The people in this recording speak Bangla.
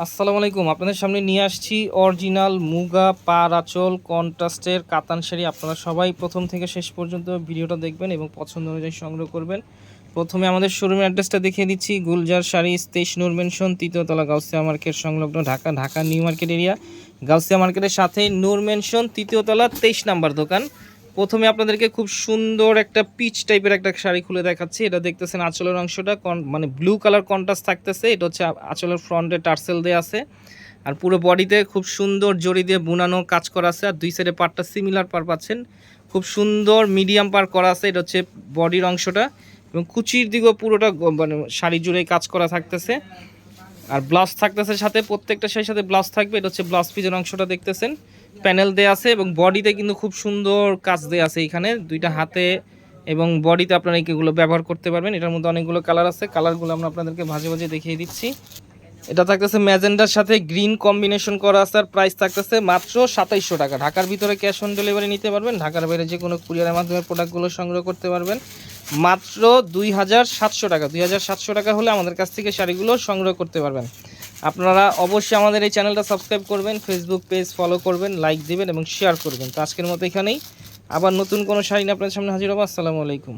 আসসালামু আলাইকুম। আপনাদের সামনে নিয়ে আসছি অরিজিনাল মুগা পারাচল কন্ট্রাস্টের কাতান শাড়ি। আপনারা সবাই প্রথম থেকে শেষ পর্যন্ত ভিডিওটা দেখবেন এবং পছন্দ অনুযায়ী সংগ্রহ করবেন। প্রথমে আমাদের শোরুমের অ্যাড্রেসটা দেখিয়ে দিচ্ছি। গুলজার শাড়ি, তেইশ নূর মেনশন তৃতীয়তলা গাউসিয়া মার্কেট সংলগ্ন Dhaka Dhaka new market area Gausia মার্কেটের সাথেই নূর মেনশন তৃতীয়তলা তেইশ নাম্বার দোকান। প্রথমে আপনাদেরকে খুব সুন্দর একটা পিচ টাইপের একটা শাড়ি খুলে দেখাচ্ছি। এটা দেখতেছেন আঁচলের অংশটা কন- মানে ব্লু কালার কন্ট্রাস্ট থাকতেছে। এটা হচ্ছে আঁচলের ফ্রন্টে টার্সেল দেওয়া আছে। আর পুরো বডিতে খুব সুন্দর জড়ি দিয়ে বুনানো কাজ করা আছে। আর দুই সাইডে পার্টটা সিমিলার পার পাচ্ছেন। খুব সুন্দর মিডিয়াম পার করা আছে। এটা হচ্ছে বডির অংশটা। এবং কুচির দিকেও পুরোটা মানে শাড়ি জুড়ে কাজ করা থাকতেছে। আর ব্লাউজ থাকতেছে সাথে, প্রত্যেকটা সেই সাথে ব্লাউজ থাকবে। এটা হচ্ছে ব্লাউজ পিজের অংশটা দেখতেছেন। প্যানেল দেয়া আছে এবং বডিতে কিন্তু খুব সুন্দর কাজ দেয়া আছে এখানে। দুইটা হাতে এবং বডিতে আপনারা এইগুলো ব্যবহার করতে পারবেন। এটার মধ্যে অনেকগুলো কালার আছে। কালারগুলো আমরা আপনাদেরকে ভাজে ভাজে দেখিয়ে দিচ্ছি। এটা থাকতেছে ম্যাজেন্ডার সাথে গ্রিন কম্বিনেশন করা আছে আর প্রাইস থাকতেছে মাত্র সাতাইশশো টাকা। ঢাকার ভিতরে ক্যাশ অন ডেলিভারি নিতে পারবেন। ঢাকার বাইরে যে কোনো কুরিয়ারের মাধ্যমে প্রোডাক্টগুলো সংগ্রহ করতে পারবেন। মাত্র দুই হাজার সাতশো টাকা। দুই হাজার সাতশো টাকা হলে আমাদের কাছ থেকে শাড়িগুলো সংগ্রহ করতে পারবেন। আপনারা অবশ্যই আমাদের এই চ্যানেলটা সাবস্ক্রাইব করবেন ফেসবুক পেজ ফলো করবেন লাইক দিবেন এবং শেয়ার করবেন। তো আজকের মতো এখানেই। আবার নতুন কোনো শাড়ি নিয়ে আপনাদের সামনে হাজির হব। আসসালামু আলাইকুম।